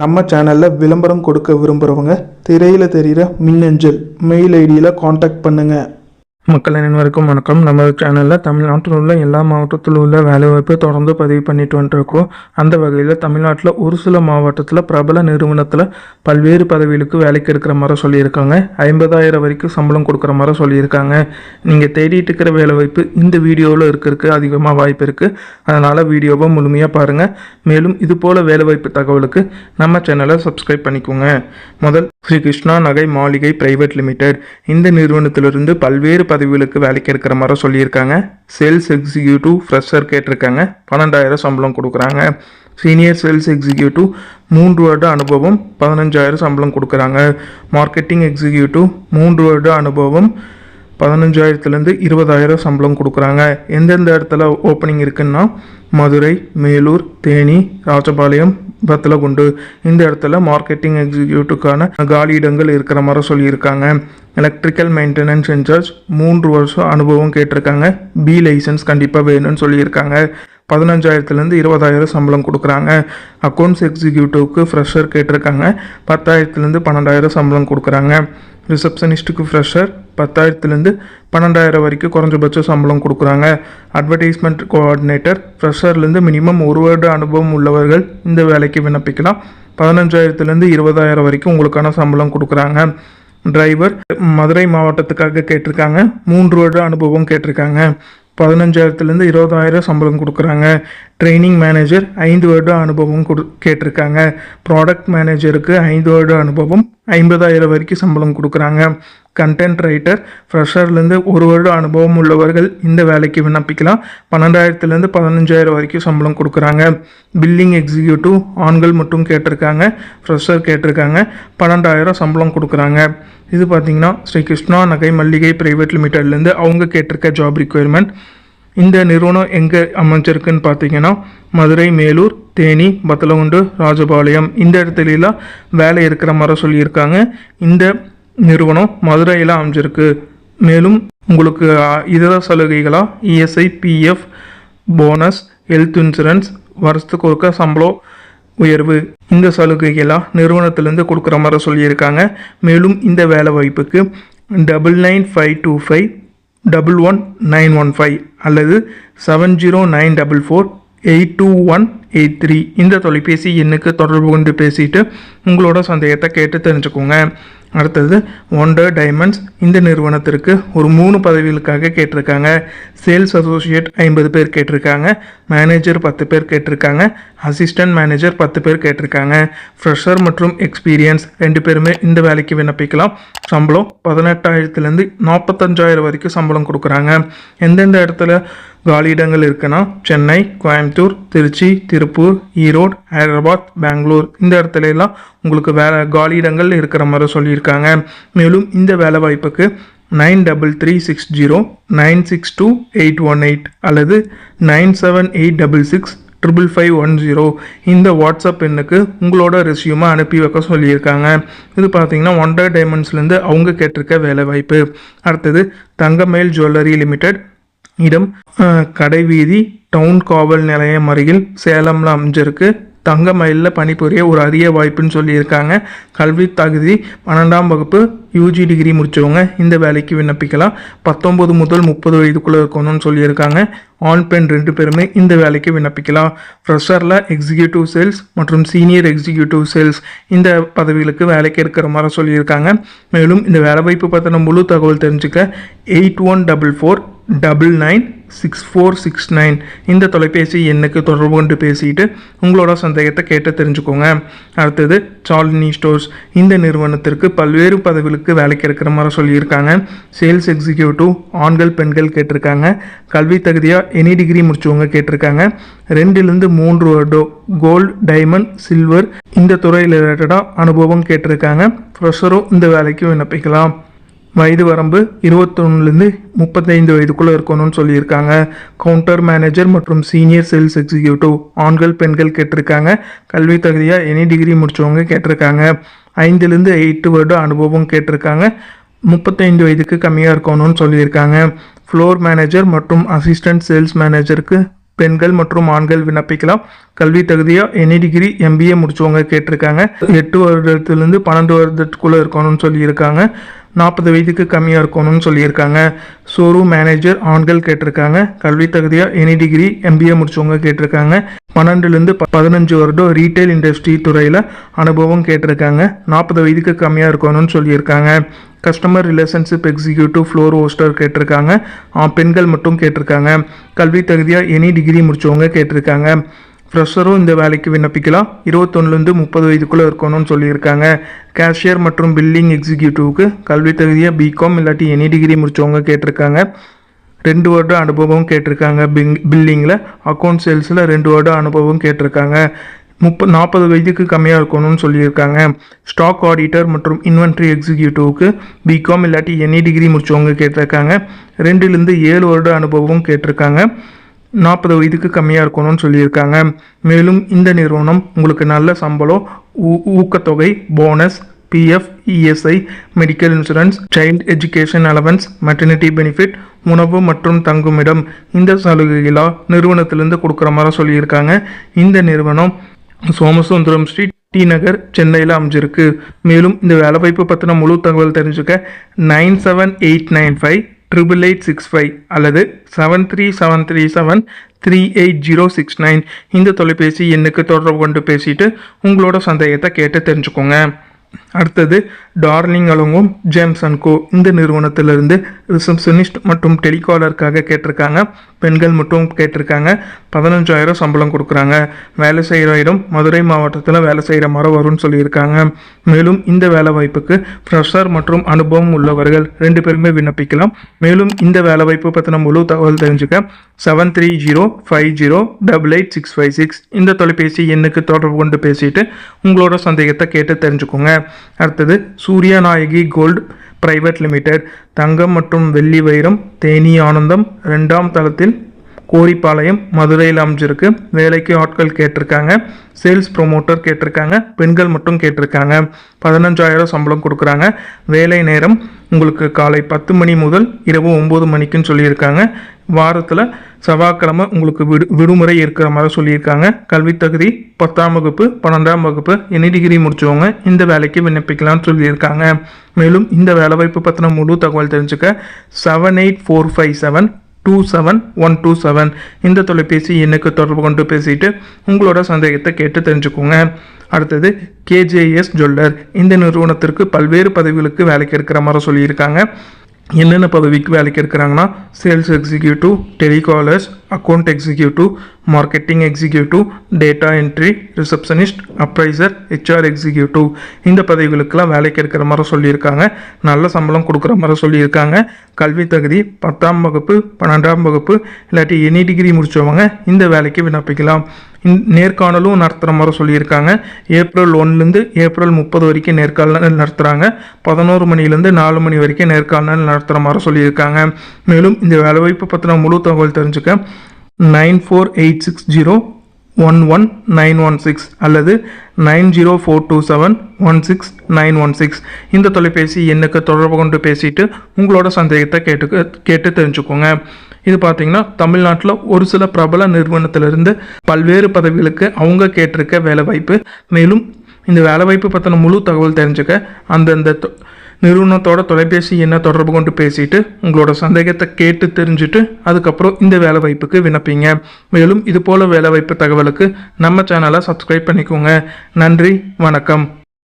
நம்ம சேனலில் விளம்பரம் கொடுக்க விரும்புகிறவங்க திரையில் தெரிகிற மின்னஞ்சல் மெயில் ஐடியில் காண்டாக்ட் பண்ணுங்கள் மக்கள் அனைவருக்கும் வணக்கம். நம்ம சேனலில் தமிழ்நாட்டில் உள்ள எல்லா மாவட்டத்தில் உள்ள வேலைவாய்ப்பு தொடர்ந்து பதிவு பண்ணிட்டு வந்துருக்கோம். அந்த வகையில் தமிழ்நாட்டில் ஒரு சில மாவட்டத்தில் பிரபல நிறுவனத்தில் பல்வேறு பதவிகளுக்கு வேலைக்கு இருக்கிற மாதிரி சொல்லியிருக்காங்க. ஐம்பதாயிரம் வரைக்கும் சம்பளம் கொடுக்குற மாதிரி சொல்லியிருக்காங்க. நீங்கள் தேடிட்டு இருக்கிற வேலைவாய்ப்பு இந்த வீடியோவில் இருக்கிறதுக்கு அதிகமாக வாய்ப்பு இருக்குது அதனால் வீடியோவை முழுமையாக பாருங்கள் மேலும் இது போல் வேலைவாய்ப்பு தகவலுக்கு நம்ம சேனலை சப்ஸ்கிரைப் பண்ணிக்கோங்க. முதல் ஸ்ரீ கிருஷ்ணா நகை மாளிகை பிரைவேட் லிமிடெட் இந்த நிறுவனத்திலிருந்து பல்வேறு பதவிகளுக்கு வேலைக்கு எடுக்கிற மாதிரி சொல்லியிருக்காங்க. சேல்ஸ் எக்ஸிக்யூட்டிவ் ஃப்ரெஷர் கேட்டிருக்காங்க. பன்னெண்டாயிரம் சம்பளம் கொடுக்குறாங்க. சீனியர் சேல்ஸ் எக்ஸிக்யூட்டிவ் மூன்று வருட அனுபவம் பதினஞ்சாயிரம் சம்பளம் கொடுக்குறாங்க. மார்க்கெட்டிங் எக்ஸிக்யூட்டிவ் மூன்று வருட அனுபவம் பதினஞ்சாயிரத்துலேருந்து இருபதாயிரம் சம்பளம் கொடுக்குறாங்க. எந்தெந்த இடத்துல ஓப்பனிங் இருக்குன்னா மதுரை மேலூர் தேனி ராஜபாளையம் பத்தலகுண்டு இந்த இடத்துல மார்க்கெட்டிங் எக்ஸிக்யூட்டிவ்க்கான காலி இடங்கள் இருக்கிற மாதிரி சொல்லியிருக்காங்க. எலக்ட்ரிக்கல் மெயின்டெனன்ஸ் இன்சார்ஜ் மூன்று வருஷம் அனுபவம் கேட்டிருக்காங்க. பி லைசன்ஸ் கண்டிப்பாக வேணும்னு சொல்லியிருக்காங்க. பதினஞ்சாயிரத்துலேருந்து இருபதாயிரம் சம்பளம் கொடுக்குறாங்க. அக்கௌண்ட்ஸ் எக்ஸிக்யூட்டிவ்க்கு ஃப்ரெஷர் கேட்டிருக்காங்க. பத்தாயிரத்துலேருந்து பன்னெண்டாயிரம் சம்பளம் கொடுக்குறாங்க. ரிசப்ஷனிஸ்ட்டுக்கு ஃப்ரெஷர் பத்தாயிரத்துலேருந்து பன்னெண்டாயிரம் வரைக்கும் குறைஞ்சபட்ச சம்பளம் கொடுக்குறாங்க. அட்வர்டைஸ்மெண்ட் கோஆர்டினேட்டர் ஃப்ரெஷர்லேருந்து மினிமம் ஒரு வருட அனுபவம் உள்ளவர்கள் இந்த வேலைக்கு விண்ணப்பிக்கலாம். பதினஞ்சாயிரத்துலேருந்து இருபதாயிரம் வரைக்கும் உங்களுக்கான சம்பளம் கொடுக்குறாங்க. டிரைவர் மதுரை மாவட்டத்துக்காக கேட்டிருக்காங்க. மூன்று வருட அனுபவம் கேட்டிருக்காங்க. பதினஞ்சாயிரத்துலேருந்து இருபதாயிரம் சம்பளம் கொடுக்குறாங்க. ட்ரைனிங் மேனேஜர் ஐந்து வருட அனுபவம் கொடு கேட்டிருக்காங்க. ப்ராடக்ட் மேனேஜருக்கு ஐந்து வருட அனுபவம் ஐம்பதாயிரம் வரைக்கும் சம்பளம் கொடுக்குறாங்க. கண்டென்ட் ரைட்டர் ஃப்ரெஷர்லேருந்து ஒரு வருட அனுபவம் உள்ளவர்கள் இந்த வேலைக்கு விண்ணப்பிக்கலாம். பன்னெண்டாயிரத்துலேருந்து பதினஞ்சாயிரம் வரைக்கும் சம்பளம் கொடுக்குறாங்க. பில்லிங் எக்ஸிக்யூட்டிவ் ஆண்கள் மட்டும் கேட்டிருக்காங்க ஃப்ரெஷர் கேட்டிருக்காங்க பன்னெண்டாயிரம் சம்பளம் கொடுக்குறாங்க. இது பார்த்தீங்கன்னா ஸ்ரீ கிருஷ்ணா நகை மல்லிகை ப்ரைவேட் லிமிடெட்லேருந்து அவங்க கேட்டிருக்க ஜாப் ரிக்குயர்மெண்ட் இந்த நிறுவனம் எங்கே அமைஞ்சிருக்குன்னு பார்த்தீங்கன்னா மதுரை மேலூர் தேனி பத்தலகுண்டு ராஜபாளையம். இந்த இடத்துலலாம் வேலை இருக்கிற மாதிரி சொல்லியிருக்காங்க. இந்த நிறுவனம் மதுரையில் அமைஞ்சிருக்கு. மேலும் உங்களுக்கு இதர சலுகைகளாக ESI PF bonus health insurance வருஷத்துக்கு ஒருக்க சம்பளம் உயர்வு. இந்த சலுகைகளாக நிறுவனத்திலேருந்து கொடுக்குற மாதிரி சொல்லியிருக்காங்க. மேலும் இந்த வேலை வாய்ப்புக்கு double nine five two five double one nine one five அல்லது seven zero nine double four eight two one eight three இந்த தொலைபேசி எண்ணுக்கு தொடர்பு கொண்டு பேசிட்டு உங்களோட சந்தேகத்தை கேட்டு தெரிஞ்சுக்கோங்க. அடுத்தது ஒண்டர் டைமண்ட்ஸ் இந்த நிறுவனத்திற்கு ஒரு மூணு பதவிகளுக்காக கேட்டிருக்காங்க. சேல்ஸ் அசோசியேட் ஐம்பது பேர் கேட்டிருக்காங்க. மேனேஜர் பத்து பேர் கேட்டிருக்காங்க. அசிஸ்டன்ட் மேனேஜர் பத்து பேர் கேட்டிருக்காங்க. ஃப்ரெஷர் மற்றும் எக்ஸ்பீரியன்ஸ் ரெண்டு பேருமே இந்த வேலைக்கு விண்ணப்பிக்கலாம். சம்பளம் பதினெட்டாயிரத்துலேருந்து நாற்பத்தஞ்சாயிரம் வரைக்கும் சம்பளம் கொடுக்குறாங்க. எந்தெந்த இடத்துல காலியிடங்கள் இருக்குன்னா சென்னை கோயம்புத்தூர் திருச்சி திருப்பூர் ஈரோடு ஹைதராபாத் பெங்களூர். இந்த இடத்துல எல்லாம் உங்களுக்கு வேலை காலியிடங்கள் இருக்கிற மாதிரி சொல்லியிருக்காங்க. மேலும் இந்த வேலை வாய்ப்புக்கு nine double three six zero nine six two eight one eight அல்லது nine seven eight double six triple five one zero. இந்த வாட்ஸ்அப் எண்ணுக்கு உங்களோட ரெஸ்யூமை அனுப்பி வைக்க சொல்லியிருக்காங்க. இது பார்த்தீங்கன்னா ஒண்டர் டைமண்ட்ஸ்லேருந்து அவங்க கேட்டிருக்க வேலை வாய்ப்பு. அடுத்தது தங்கமேல் ஜுவல்லரி லிமிடெட் இடம் கடைவீதி டவுன் காவல் நிலையம் அருகில் சேலம்ல அமைஞ்சிருக்கு. தங்க மயிலில் பணிபுரிய ஒரு அரிய வாய்ப்புன்னு சொல்லியிருக்காங்க. கல்வி தகுதி பன்னெண்டாம் வகுப்பு யூஜி டிகிரி முடிச்சவங்க இந்த வேலைக்கு விண்ணப்பிக்கலாம். பத்தொம்பது முதல் முப்பது வயதுக்குள்ளே இருக்கணும்னு சொல்லியிருக்காங்க. ஆண் பெண் ரெண்டு பேருமே இந்த வேலைக்கு விண்ணப்பிக்கலாம். ஃப்ரெஷரில் எக்ஸிக்யூட்டிவ் சேல்ஸ் மற்றும் சீனியர் எக்ஸிக்யூட்டிவ் சேல்ஸ் இந்த பதவிகளுக்கு வேலைக்கு இருக்கிற மாதிரி சொல்லியிருக்காங்க. மேலும் இந்த வேலைவாய்ப்பு பற்றின முழு தகவல் தெரிஞ்சுக்க eight one double four double nine six four six nine இந்த தொலைபேசி எண்ணுக்கு தொடர்பு கொண்டு பேசிட்டு உங்களோட சந்தேகத்தை கேட்டு தெரிஞ்சுக்கோங்க. அடுத்தது சாலினி ஸ்டோர்ஸ் இந்த நிறுவனத்திற்கு பல்வேறு பதவிகளுக்கு வேலைக்கு இருக்கிற மாதிரி சொல்லியிருக்காங்க. சேல்ஸ் எக்ஸிக்யூட்டிவ் ஆண்கள் பெண்கள் கேட்டிருக்காங்க. கல்வி தகுதியாக எனி டிகிரி முடிச்சவங்க கேட்டிருக்காங்க. ரெண்டுலேருந்து மூன்று வருடம் கோல்டு டைமண்ட் சில்வர் இந்த துறையில் ரிலேட்டடாக அனுபவம் கேட்டிருக்காங்க. ஃப்ரெஷரும் இந்த வேலைக்கு விண்ணப்பிக்கலாம். வயது வரம்பு இருபத்தொன்னுலேருந்து முப்பத்தைந்து வயதுக்குள்ளே இருக்கணும்னு சொல்லியிருக்காங்க. கவுண்டர் மேனேஜர் மற்றும் சீனியர் சேல்ஸ் எக்ஸிக்யூட்டிவ் ஆண்கள் பெண்கள் கேட்டிருக்காங்க. கல்வி தகுதியாக எனி டிகிரி முடித்தவங்க கேட்டிருக்காங்க. ஐந்துலேருந்து எயிட்டு வருட அனுபவம் கேட்டிருக்காங்க. முப்பத்தைந்து வயதுக்கு கம்மியாக இருக்கணும்னு சொல்லியிருக்காங்க. ஃப்ளோர் மேனேஜர் மற்றும் அசிஸ்டன்ட் சேல்ஸ் மேனேஜருக்கு பெண்கள் மற்றும் ஆண்கள் விண்ணப்பிக்கலாம். கல்வி தகுதியாக எனி டிகிரி எம்பிஏ முடிச்சவங்க கேட்டிருக்காங்க. எட்டு வருடத்துலேருந்து பன்னெண்டு வருடத்துக்குள்ளே இருக்கணும்னு சொல்லியிருக்காங்க. நாற்பது வயதுக்கு கம்மியாக இருக்கணும்னு சொல்லியிருக்காங்க. ஷோரூம் மேனேஜர் ஆண்கள் கேட்டிருக்காங்க. கல்வி தகுதியாக எனி டிகிரி எம்பிஏ முடிச்சவங்க கேட்டிருக்காங்க. பன்னெண்டுலேருந்து பதினஞ்சு வருடம் ரீட்டைல் இண்டஸ்ட்ரி துறையில் அனுபவம் கேட்டிருக்காங்க. நாற்பது வயதுக்கு கம்மியாக இருக்கணும்னு சொல்லியிருக்காங்க. Customer relationship executive floor hostess கேட்டிருக்காங்க. பெண்கள் மட்டும் கேட்டிருக்காங்க. கல்வி தகுதியாக எனி டிகிரி முடிச்சவங்க கேட்டிருக்காங்க. ஃப்ரெஷரும் இந்த வேலைக்கு விண்ணப்பிக்கலாம். இருபத்தொன்னுலேருந்து முப்பது வயதுக்குள்ளே இருக்கணும்னு சொல்லியிருக்காங்க. கேஷியர் மற்றும் பில்லிங் எக்ஸிக்யூட்டிவ்க்கு கல்வி தகுதியாக பிகாம் இல்லாட்டி எனி டிகிரி முடித்தவங்க கேட்டிருக்காங்க. ரெண்டு வருட அனுபவம் கேட்டிருக்காங்க பிங் பில்லிங்கில் அக்கௌண்ட் சேல்ஸில் ரெண்டு வருட அனுபவம் கேட்டிருக்காங்க. முப்ப நாற்பது வயதுக்கு கம்மியாக இருக்கணும்னு சொல்லியிருக்காங்க. ஸ்டாக் ஆடிட்டர் மற்றும் இன்வென்ட்ரி எக்ஸிக்யூட்டிவ்க்கு பிகாம் இல்லாட்டி எனி டிகிரி முடித்தவங்க கேட்டிருக்காங்க. ரெண்டுலேருந்து ஏழு வருட அனுபவம் கேட்டிருக்காங்க. நாற்பது வயதுக்கு கம்மியாக இருக்கணும்னு சொல்லியிருக்காங்க. மேலும் இந்த நிறுவனம் உங்களுக்கு நல்ல சம்பளம் ஊ- ஊக்கத்தொகை bonus PF ESI medical insurance child education allowance maternity benefit உணவு மற்றும் தங்குமிடம் இந்த சலுகைகளாக நிறுவனத்திலேருந்து கொடுக்குற மாதிரி சொல்லியிருக்காங்க. இந்த நிறுவனம் சோமசுந்தரம் ஸ்ட்ரீட் டி நகர் சென்னையில் அமைஞ்சிருக்கு. மேலும் இந்த வேலைவாய்ப்பு பற்றின முழு தகவல் தெரிஞ்சுக்க nine seven eight nine five triple eight six five அல்லது seven three seven three seven three eight zero six nine இந்த தொலைபேசி எண்ணுக்கு தொடர்பு கொண்டு பேசிட்டு உங்களோட சந்தேகத்தை கேட்டு தெரிஞ்சுக்கோங்க. அடுத்தது டார்லிங் அலங்கும் ஜேம்ஸ் அண்ட் கோ இந்த நிறுவனத்திலிருந்து ரிசப்ஷனிஸ்ட் மற்றும் டெலிகாலருக்காக கேட்டிருக்காங்க. பெண்கள் மட்டும் கேட்டிருக்காங்க. பதினஞ்சாயிரம் சம்பளம் கொடுக்குறாங்க. வேலை செய்கிற இடம் மதுரை மாவட்டத்தில் வேலை செய்கிற மரம் வரும்னு சொல்லியிருக்காங்க. மேலும் இந்த வேலை வாய்ப்புக்கு ஃப்ரெஷர் மற்றும் அனுபவம் உள்ளவர்கள் ரெண்டு பேருமே விண்ணப்பிக்கலாம். மேலும் இந்த வேலை வாய்ப்பு பற்றின முழு தகவல் தெரிஞ்சுக்க seven three zero five zero double eight six five six இந்த தொலைபேசி எண்ணுக்கு தொடர்பு கொண்டு பேசிட்டு உங்களோட சந்தேகத்தை கேட்டு தெரிஞ்சுக்கோங்க. அடுத்தது Surya Nayaki gold private limited தங்கம் மற்றும் வெள்ளி வைரம் தேனி ஆனந்தம் ரெண்டாம் தளத்தில் கோரிப்பாளையம் மதுரையில் அமைஞ்சிருக்கு வேலைக்கு ஆட்கள் கேட்டிருக்காங்க. சேல்ஸ் ப்ரொமோட்டர் கேட்டிருக்காங்க. பெண்கள் மட்டும் கேட்டிருக்காங்க. பதினஞ்சாயிரம் சம்பளம் கொடுக்குறாங்க. வேலை நேரம் உங்களுக்கு காலை பத்து மணி முதல் இரவு ஒம்பது மணிக்குன்னு சொல்லியிருக்காங்க. வாரத்தில் செவ்வாய்க்கிழமை உங்களுக்கு விடு விடுமுறை இருக்கிற மாதிரி சொல்லியிருக்காங்க. கல்வித் தகுதி பத்தாம் வகுப்பு பன்னெண்டாம் வகுப்பு எனி டிகிரி முடிச்சவங்க இந்த வேலைக்கு விண்ணப்பிக்கலாம்னு சொல்லியிருக்காங்க. மேலும் இந்த வேலைவாய்ப்பு பற்றின முழு தகவல் தெரிஞ்சுக்க seven eight four five seven two seven one two seven இந்த தொலைபேசி எண்ணுக்கு தொடர்பு கொண்டு பேசிட்டு உங்களோட சந்தேகத்தை கேட்டு தெரிஞ்சுக்கோங்க. அடுத்தது கேஜேஎஸ் ஜுவல்லர். இந்த நிறுவனத்திற்கு பல்வேறு பதவிகளுக்கு வேலைக்கு இருக்கிற மாதிரி சொல்லியிருக்காங்க. என்னென்ன பதவிக்கு வேலைக்கு இருக்கிறாங்கன்னா sales executive telecallers account executive marketing executive data entry receptionist appraiser HR executive இந்த பதவிகளுக்கெல்லாம் வேலைக்கு இருக்கிற மாதிரி சொல்லியிருக்காங்க. நல்ல சம்பளம் கொடுக்குற மாதிரி சொல்லியிருக்காங்க. கல்வி தகுதி பத்தாம் வகுப்பு பன்னெண்டாம் வகுப்பு இல்லாட்டி எனி டிகிரி முடித்தவங்க இந்த வேலைக்கு விண்ணப்பிக்கலாம். இந் நேர்காணலும் நடத்துகிற மாதிரி சொல்லியிருக்காங்க. ஏப்ரல் ஒன்றுலேருந்து ஏப்ரல் முப்பது வரைக்கும் நேர்காணல் நடத்துகிறாங்க பதினோரு மணிலேருந்து நாலு மணி வரைக்கும் நேர்காணல் நடத்துகிற மாதிரி சொல்லியிருக்காங்க. மேலும் இந்த வேலைவாய்ப்பு பற்றின முழு தகவல் தெரிஞ்சுக்க nine four eight six zero one one nine one six அல்லது nine zero four two seven one six nine one six. இந்த தொலைபேசி எண்ணுக்கு தொடர்பு கொண்டு பேசிட்டு உங்களோட சந்தேகத்தை கேட்டு கேட்டு தெரிஞ்சுக்கோங்க. இது பார்த்தீங்கன்னா தமிழ்நாட்டில் ஒரு சில பிரபல நிறுவனத்திலிருந்து பல்வேறு பதவிகளுக்கு அவங்க கேட்டிருக்க வேலைவாய்ப்பு. மேலும் இந்த வேலைவாய்ப்பு பற்றின முழு தகவல் தெரிஞ்சுக்க அந்தந்த நிறுவனத்தோட தொலைபேசி எண்ணை தொடர்பு கொண்டு பேசிட்டு உங்களோட சந்தேகத்தை கேட்டு தெரிஞ்சுட்டு அதுக்கப்புறம் இந்த வேலை வாய்ப்புக்கு விண்ணப்பிங்க. மேலும் இது போல வேலை வாய்ப்பு தகவலுக்கு நம்ம சேனலை சப்ஸ்கிரைப் பண்ணிக்கோங்க. நன்றி வணக்கம்.